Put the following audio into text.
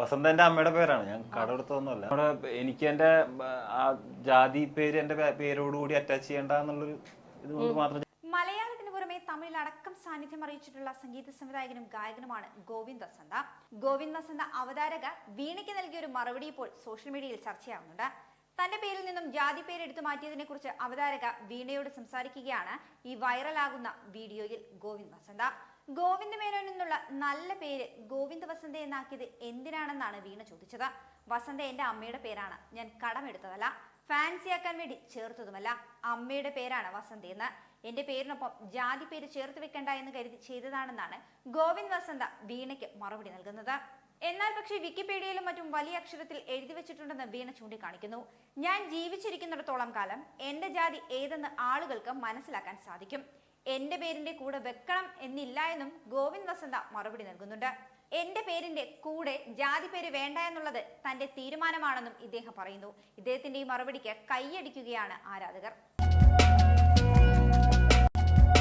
വസന്ത എന്റെ അമ്മയുടെ പേരാണ്. ഞാൻ കട എടുത്തൊന്നുമല്ല നമ്മുടെ എനിക്ക് എന്റെ ആ ജാതി പേര് എന്റെ പേരോട് പേരോടുകൂടി അറ്റാച്ച് ചെയ്യണ്ട എന്നുള്ളൊരു ഇതുകൊണ്ട് മാത്രം മലയാളത്തിന് പുറമെ തമിഴിൽ അടക്കം സാന്നിധ്യം അറിയിച്ചിട്ടുള്ള സംഗീത സംവിധായകനും ഗായകനുമാണ് ഗോവിന്ദ് വസന്ത. ഗോവിന്ദ് വസന്ത അവതാരക വീണയ്ക്ക് നൽകിയ ഒരു മറുപടി ഇപ്പോൾ സോഷ്യൽ മീഡിയയിൽ ചർച്ചയാവുന്നുണ്ട്. തന്റെ പേരിൽ നിന്നും ജാതി പേര് എടുത്തു മാറ്റിയതിനെ കുറിച്ച് അവതാരക വീണയോട് സംസാരിക്കുകയാണ് ഈ വൈറലാകുന്ന വീഡിയോയിൽ ഗോവിന്ദ് വസന്ത. ഗോവിന്ദ് മേനോൻ എന്നുള്ള നല്ല പേര് ഗോവിന്ദ് വസന്ത എന്നാക്കിയത് എന്തിനാണെന്നാണ് വീണ ചോദിച്ചത്. വസന്ത എന്റെ അമ്മയുടെ പേരാണ്. ഞാൻ കടമെടുത്തതല്ല. ഫാൻസിയാക്കാൻ വേണ്ടി ചേർത്തതുമല്ല. അമ്മയുടെ പേരാണ് വസന്ത എന്ന്. എന്റെ പേരിനൊപ്പം ജാതി പേര് ചേർത്ത് വെക്കണ്ട എന്ന് കരുതി ചെയ്തതാണെന്നാണ് ഗോവിന്ദ് വസന്ത വീണയ്ക്ക് മറുപടി നൽകുന്നത്. എന്നാൽ പക്ഷേ വിക്കിപീഡിയയിലും മറ്റും വലിയ അക്ഷരത്തിൽ എഴുതി വെച്ചിട്ടുണ്ടെന്ന് വീണ ചൂണ്ടിക്കാണിക്കുന്നു. ഞാൻ ജീവിച്ചിരിക്കുന്നിടത്തോളം കാലം എന്റെ ജാതി ഏതെന്ന് ആളുകൾക്ക് മനസ്സിലാക്കാൻ സാധിക്കും. എന്റെ പേരിന്റെ കൂടെ വെക്കണം എന്നില്ല എന്നും ഗോവിന്ദ് വസന്ത മറുപടി നൽകുന്നുണ്ട്. എന്റെ പേരിന്റെ കൂടെ ജാതി പേര് വേണ്ട എന്നുള്ളത് തന്റെ തീരുമാനമാണെന്നും ഇദ്ദേഹം പറയുന്നു. ഇദ്ദേഹത്തിന്റെ ഈ മറുപടിക്ക് കൈയടിക്കുകയാണ് ആരാധകർ.